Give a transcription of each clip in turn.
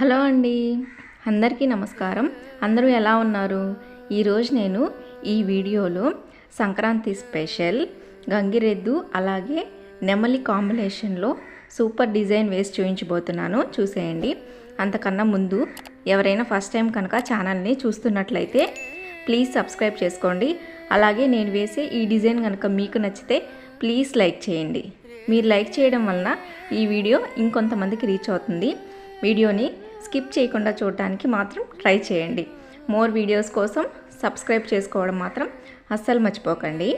Hello అండి. అందరికీ నమస్కారం. అందరూ ఎలా ఉన్నారు? ఈరోజు నేను ఈ వీడియోలో సంక్రాంతి స్పెషల్ గంగిరెద్దు అలాగే నెమలి కాంబినేషన్లో సూపర్ డిజైన్ వేసి చూపించబోతున్నాను చూసేయండి. అంతకన్నా ముందు ఎవరైనా ఫస్ట్ టైం కనుక ఛానల్ని చూస్తున్నట్లయితే ప్లీజ్ సబ్స్క్రైబ్ చేసుకోండి. అలాగే నేను వేసే ఈ డిజైన్ కనుక మీకు నచ్చితే ప్లీజ్ లైక్ చేయండి. మీరు లైక్ చేయడం వలన ఈ వీడియో ఇంకొంతమందికి రీచ్ అవుతుంది. వీడియోని స్కిప్ చేయకుండా చూడడానికి మాత్రం ట్రై చేయండి మోర్ వీడియోస్ కోసం సబ్స్క్రైబ్ చేసుకోవడం మాత్రం అస్సలు మర్చిపోకండి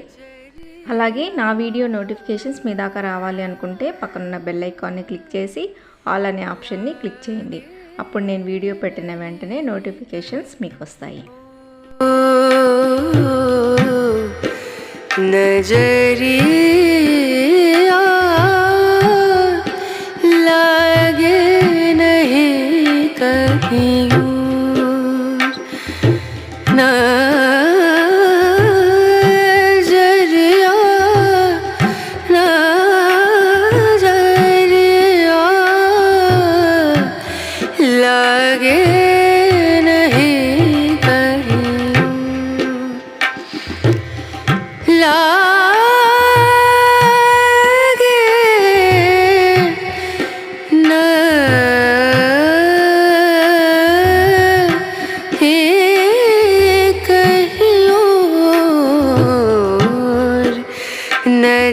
అలాగే నా వీడియో నోటిఫికేషన్స్ మీ దాకా రావాలి అనుకుంటే పక్కనున్న బెల్ ఐకాన్ని క్లిక్ చేసి ఆల్ అనే ఆప్షన్ని క్లిక్ చేయండి అప్పుడు నేను వీడియో పెట్టిన వెంటనే నోటిఫికేషన్స్ మీకు వస్తాయి नजरिया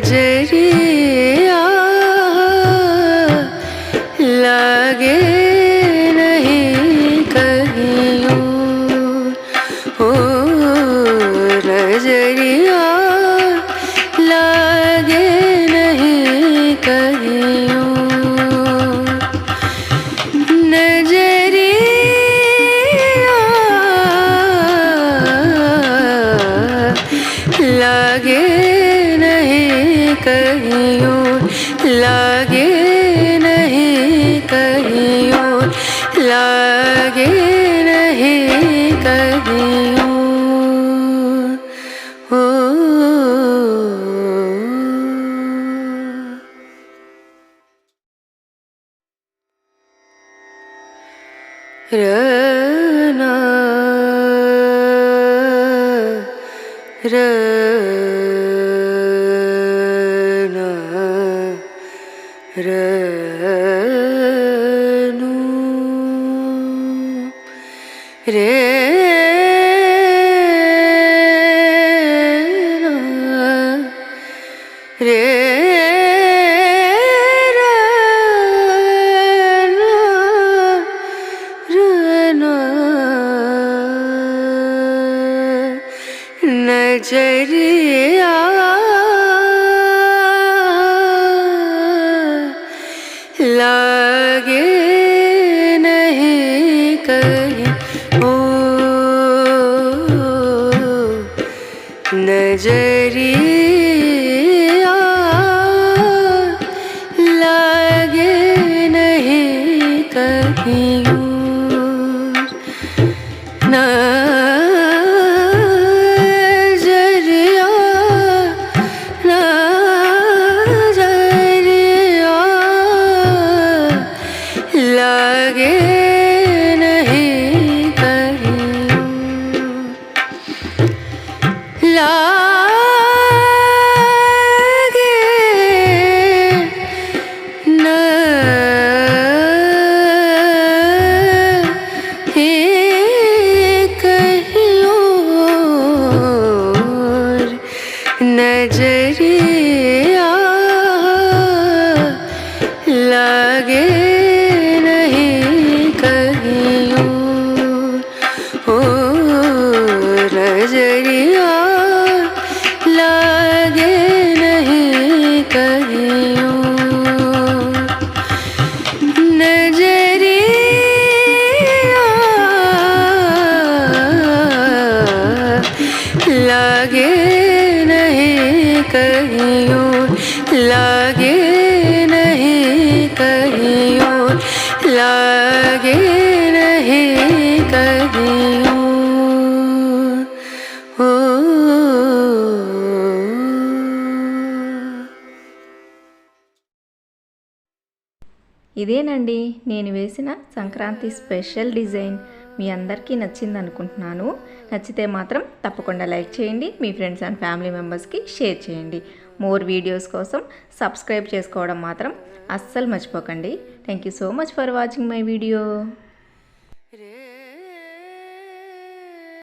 नजरिया नहीं कहीं और लागे नहीं कहीं और लागे नहीं कहीं और ओ Renu. Renu नजरिया लागे कहीं और लागे नहीं कहीं और लागे नहीं कहीं और ओ ఇదేనండి నేను వేసిన సంక్రాంతి స్పెషల్ డిజైన్ మీ అందరికీ నచ్చింది అనుకుంటున్నాను నచ్చితే మాత్రం తప్పకుండా లైక్ చేయండి మీ ఫ్రెండ్స్ అండ్ ఫ్యామిలీ మెంబర్స్కి షేర్ చేయండి మోర్ వీడియోస్ కోసం సబ్స్క్రైబ్ చేసుకోవడం మాత్రం అస్సలు మర్చిపోకండి. Thank you so much for watching my video